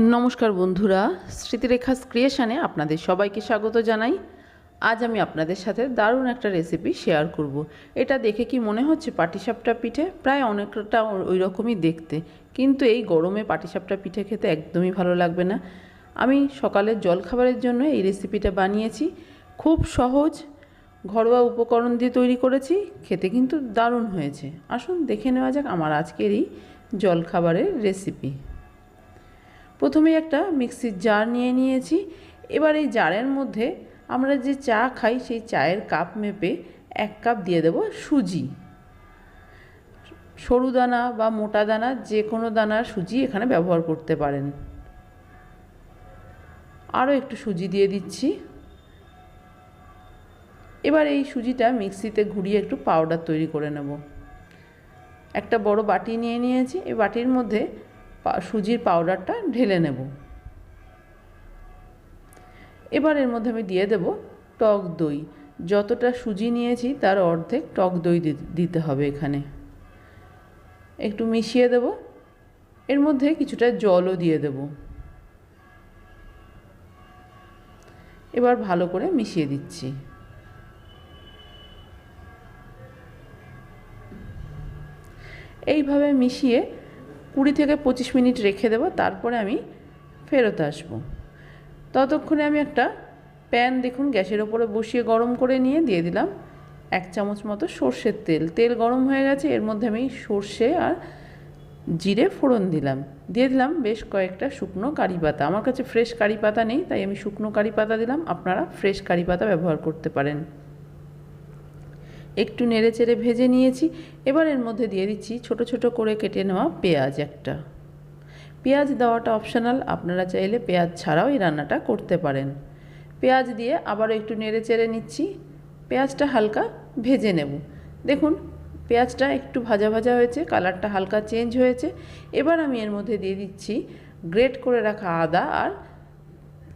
নমস্কার বন্ধুরা স্মৃতিরেখা ক্রিয়েশনে আপনাদের সবাইকে স্বাগত জানাই। আজ আমি আপনাদের সাথে দারুণ একটা রেসিপি শেয়ার করব। এটা দেখে কি মনে হচ্ছে পাটিসাপটা পিঠে? প্রায় অনেকটা ওই রকমই দেখতে। কিন্তু এই গরমে পাটিসাপটা পিঠে খেতে একদমই ভালো লাগবে না। আমি সকালের জলখাবারের জন্য এই রেসিপিটা বানিয়েছি। খুব সহজ, ঘরোয়া উপকরণ দিয়ে তৈরি করেছি। খেতে কিন্তু দারুণ হয়েছে। আসুন দেখে নেওয়া যাক আমার আজকের এই জলখাবারের রেসিপি প্রথমে একটা মিক্সির জার নিয়ে নিয়েছি। এবার এই জারের মধ্যে আমরা যে চা খাই, সেই চায়ের কাপ মেপে এক কাপ দিয়ে দেব সুজি। সরু দানা বা মোটা দানা, যে কোনো দানার সুজি এখানে ব্যবহার করতে পারেন। আরও একটু সুজি দিয়ে দিচ্ছি। এবার এই সুজিটা মিক্সিতে ঘুরিয়ে একটু পাউডার তৈরি করে নেব। একটা বড় বাটি নিয়ে নিয়েছি। এই বাটির মধ্যে সুজির পাউডারটা ঢেলে নেব। এবার এর মধ্যে আমি দিয়ে দেব টক দই। যতটা সুজি নিয়েছি, তার অর্ধেক টক দই দিতে হবে এখানে। একটু মিশিয়ে দেব। এর মধ্যে কিছুটা জলও দিয়ে দেব। এবার ভালো করে মিশিয়ে দিচ্ছি। এইভাবে মিশিয়ে কুড়ি থেকে পঁচিশ মিনিট রেখে দেবো, তারপরে আমি ফেরত আসব। ততক্ষণে আমি একটা প্যান দেখুন, গ্যাসের ওপরে বসিয়ে গরম করে নিয়ে দিয়ে দিলাম এক চামচ মতো সর্ষের তেল। তেল গরম হয়ে গেছে, এর মধ্যে আমি সর্ষে আর জিরে ফোড়ন দিলাম। দিয়ে দিলাম বেশ কয়েকটা শুকনো কারি পাতা। আমার কাছে ফ্রেশ কারি পাতা নেই, তাই আমি শুকনো কারি পাতা দিলাম। আপনারা ফ্রেশ কারি পাতা ব্যবহার করতে পারেন। একটু নেড়ে চেড়ে ভেজে নিয়েছি। এবার এর মধ্যে দিয়ে দিচ্ছি ছোট ছোট করে কেটে নেওয়া পেঁয়াজ একটা। পেঁয়াজ দেওয়াটা অপশনাল, আপনারা চাইলে পেঁয়াজ ছাড়াও এই রান্নাটা করতে পারেন। পেঁয়াজ দিয়ে আবারও একটু নেড়ে চেড়ে নিচ্ছি। পেঁয়াজটা হালকা ভেজে নেব। দেখুন, পেঁয়াজটা একটু ভাজা ভাজা হয়েছে, কালারটা হালকা চেঞ্জ হয়েছে। এবার আমি এর মধ্যে দিয়ে দিচ্ছি গ্রেট করে রাখা আদা আর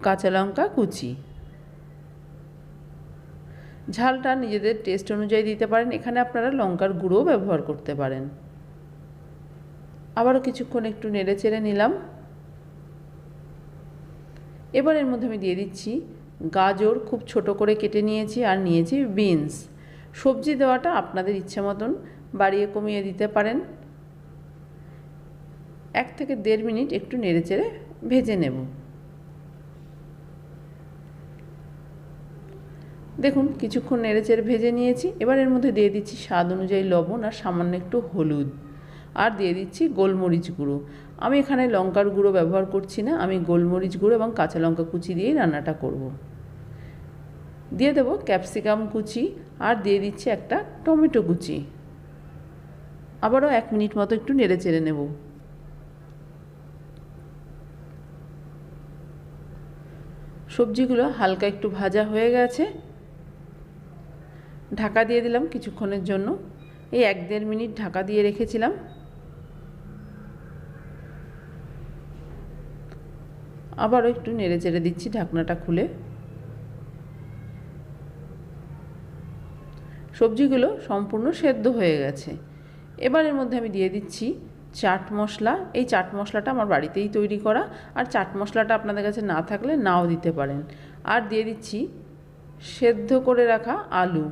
কাঁচা লঙ্কা কুচি। ঝালটা নিজেদের টেস্ট অনুযায়ী দিতে পারেন। এখানে আপনারা লঙ্কার গুঁড়োও ব্যবহার করতে পারেন। আবারও কিছুক্ষণ একটু নেড়ে চেড়ে নিলাম। এবার এর মধ্যে আমি দিয়ে দিচ্ছি গাজর, খুব ছোট করে কেটে নিয়েছি আর নিয়েছি বিনস। সবজি দেওয়াটা আপনাদের ইচ্ছে মতন বাড়িয়ে কমিয়ে দিতে পারেন। এক থেকে দেড় মিনিট একটু নেড়ে চেড়ে ভেজে নেব। দেখুন, কিছুক্ষণ নেড়েচেড়ে ভেজে নিয়েছি। এবার এর মধ্যে দিয়ে দিচ্ছি স্বাদ অনুযায়ী লবণ আর সামান্য একটু হলুদ। আর দিয়ে দিচ্ছি গোলমরিচ গুঁড়ো। আমি এখানে লঙ্কার গুঁড়ো ব্যবহার করছি না। আমি গোলমরিচ গুঁড়ো এবং কাঁচা লঙ্কা কুচি দিয়েই রান্নাটা করব। দিয়ে দেবো ক্যাপসিকাম কুচি আর দিয়ে দিচ্ছি একটা টমেটো কুচি। আবারও এক মিনিট মতো একটু নেড়ে চেড়ে নেব। সবজিগুলো হালকা একটু ভাজা হয়ে গেছে। ঢাকা দিয়ে দিলাম কিছুক্ষণের জন্য। এই এক দেড় মিনিট ঢাকা দিয়ে রেখেছিলাম। আবারও একটু নেড়ে চেড়ে দিচ্ছি ঢাকনাটা খুলে। সবজিগুলো সম্পূর্ণ সেদ্ধ হয়ে গেছে। এবার এর মধ্যে আমি দিয়ে দিচ্ছি চাট মশলা। এই চাট মশলাটা আমার বাড়িতেই তৈরি করা। আর চাট মশলাটা আপনাদের কাছে না থাকলে নাও দিতে পারেন। আর দিয়ে দিচ্ছি সেদ্ধ করে রাখা আলু।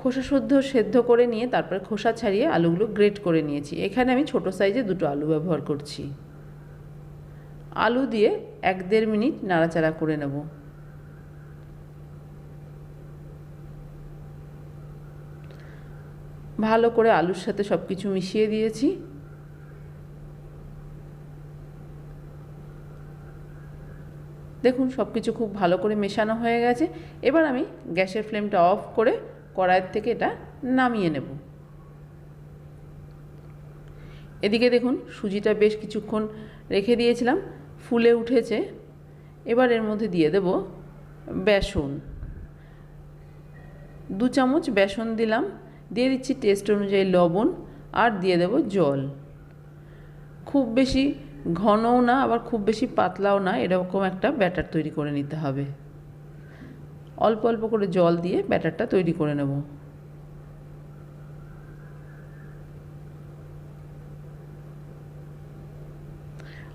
খোসা শুদ্ধ, সেদ্ধ করে নিয়ে তারপরে খোসা ছাড়িয়ে আলুগুলো গ্রেট করে নিয়েছি। এখানে আমি ছোট সাইজে দুটো আলু ব্যবহার করছি। আলু দিয়ে এক দেড় মিনিট নাড়াচাড়া করে নেব। ভালো করে আলুর সাথে সব কিছু মিশিয়ে দিয়েছি। দেখুন সব কিছু খুব ভালো করে মেশানো হয়ে গেছে। এবার আমি গ্যাসের ফ্লেমটা অফ করে কড়াইয়ের থেকে এটা নামিয়ে নেব। এদিকে দেখুন, সুজিটা বেশ কিছুক্ষণ রেখে দিয়েছিলাম, ফুলে উঠেছে। এবার এর মধ্যে দিয়ে দেব বেসন। দু চামচ বেসন দিলাম, দিয়ে দিচ্ছি টেস্ট অনুযায়ী লবণ আর দিয়ে দেব জল। খুব বেশি ঘনও না, আবার খুব বেশি পাতলাও না, এরকম একটা ব্যাটার তৈরি করে নিতে হবে। অল্প অল্প করে জল দিয়ে ব্যাটারটা তৈরি করে নেব।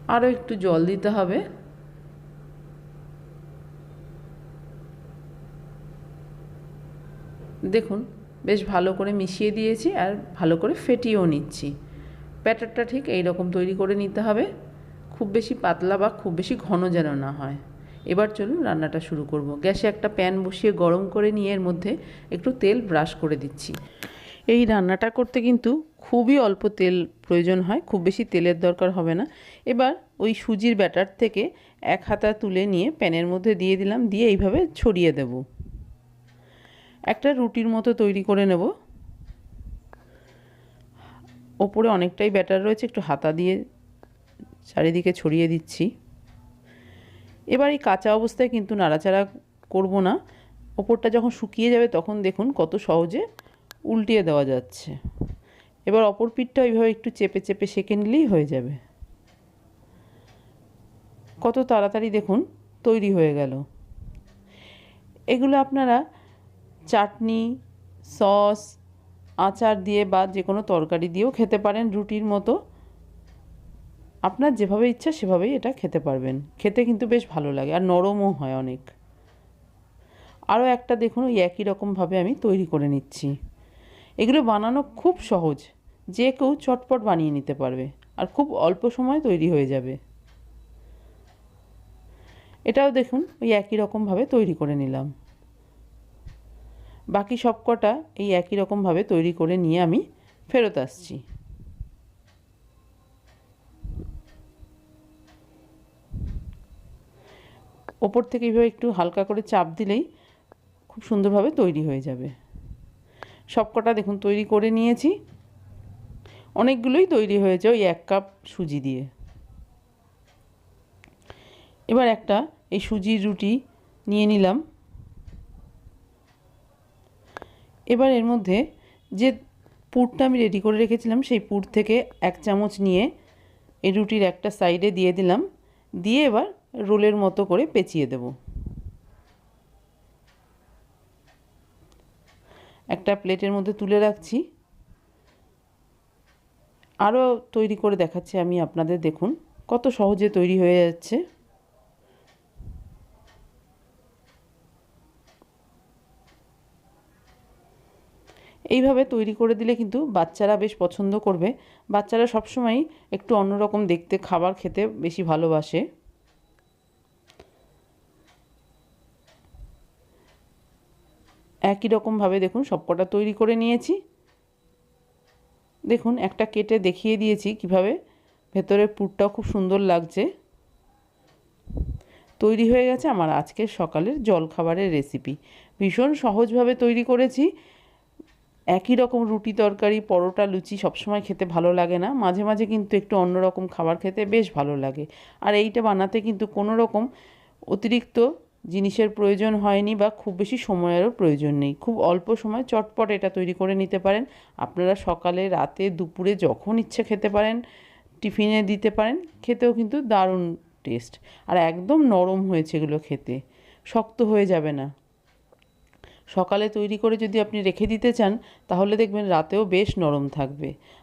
আরও একটু জল দিতে হবে। দেখুন, বেশ ভালো করে মিশিয়ে দিয়েছি আর ভালো করে ফেটিয়েও নিচ্ছি। ব্যাটারটা ঠিক এই রকম তৈরি করে নিতে হবে। খুব বেশি পাতলা বা খুব বেশি ঘন যেন না হয়। এবার চলুন রান্নাটা শুরু করব। গ্যাসে একটা প্যান বসিয়ে গরম করে নিয়ে এর মধ্যে একটু তেল ব্রাশ করে দিচ্ছি। এই রান্নাটা করতে কিন্তু খুবই অল্প তেল প্রয়োজন হয়, খুব বেশি তেলের দরকার হবে না। এবার ওই সুজির ব্যাটার থেকে এক হাতা তুলে নিয়ে প্যানের মধ্যে দিয়ে দিলাম, দিয়ে এইভাবে ছড়িয়ে দেব। একটা রুটির মতো তৈরি করে নেব। ওপরে অনেকটাই ব্যাটার রয়েছে, একটু হাতা দিয়ে চারিদিকে ছড়িয়ে দিচ্ছি। এবার এই কাঁচা অবস্থায় কিন্তু নাড়াচাড়া করব না। ওপরটা যখন শুকিয়ে যাবে তখন দেখুন কত সহজে উল্টিয়ে দেওয়া যাচ্ছে। এবার অপর পিঠটা ওইভাবে একটু চেপে চেপে সেঁকে নিলেই হয়ে যাবে। কত তাড়াতাড়ি দেখুন তৈরি হয়ে গেল। এগুলো আপনারা চাটনি, সস, আচার দিয়ে বা যে কোনো তরকারি দিয়েও খেতে পারেন রুটির মতো। আপনার যেভাবে ইচ্ছা সেভাবেই এটা খেতে পারবেন। খেতে কিন্তু বেশ ভালো লাগে আর নরমও হয় অনেক। আরও একটা দেখুন, ওই একই রকমভাবে আমি তৈরি করে নিচ্ছি। এগুলো বানানো খুব সহজ। যে কেউ চটপট বানিয়ে নিতে পারবে আর খুব অল্প সময় তৈরি হয়ে যাবে। এটাও দেখুন, ওই একই রকমভাবে তৈরি করে নিলাম। বাকি সব কটা এই একই রকমভাবে তৈরি করে নিয়ে আমি ফেরত আসছি। ওপর থেকে এইভাবে একটু হালকা করে চাপ দিলেই খুব সুন্দরভাবে তৈরি হয়ে যাবে। সবকটা দেখুন তৈরি করে নিয়েছি। অনেকগুলোই তৈরি হয়েছে ওই এক কাপ সুজি দিয়ে। এবার একটা এই সুজির রুটি নিয়ে নিলাম। এবার এর মধ্যে যে পুরটা আমি রেডি করে রেখেছিলাম সেই পুর থেকে এক চামচ নিয়ে এই রুটির একটা সাইডে দিয়ে দিলাম। দিয়ে এবার রোলের মতো করে পেঁচিয়ে দেব। একটা প্লেটের মধ্যে তুলে রাখছি। আরও তৈরি করে দেখাচ্ছি আমি আপনাদের, দেখুন কত সহজে তৈরি হয়ে যাচ্ছে। এইভাবে তৈরি করে দিলে কিন্তু বাচ্চারা বেশ পছন্দ করবে। বাচ্চারা সবসময় একটু অন্যরকম দেখতে, খাবার খেতে বেশি ভালোবাসে। একই রকমভাবে দেখুন সবকটা তৈরি করে নিয়েছি। দেখুন, একটা কেটে দেখিয়ে দিয়েছি কীভাবে। ভেতরের পুরটাও খুব সুন্দর লাগছে। তৈরি হয়ে গেছে আমার আজকের সকালের জলখাবারের রেসিপি ভীষণ সহজভাবে তৈরি করেছি। একই রকম রুটি তরকারি, পরোটা, লুচি সবসময় খেতে ভালো লাগে না। মাঝে মাঝে কিন্তু একটু অন্যরকম খাবার খেতে বেশ ভালো লাগে। আর এইটা বানাতে কিন্তু কোনো রকম অতিরিক্ত জিনিসের প্রয়োজন হয়নি বা খুব বেশি সময়েরও প্রয়োজন নেই। খুব অল্প সময় চটপট এটা তৈরি করে নিতে পারেন। আপনারা সকালে, রাতে, দুপুরে যখন ইচ্ছে খেতে পারেন, টিফিনে দিতে পারেন, খেতেও কিন্তু দারুণ টেস্ট। আর একদম নরম হয়েছে এগুলো খেতে। শক্ত হয়ে যাবে না। সকালে তৈরি করে যদি আপনি রেখে দিতে চান, তাহলে দেখবেন রাতেও বেশ নরম থাকবে।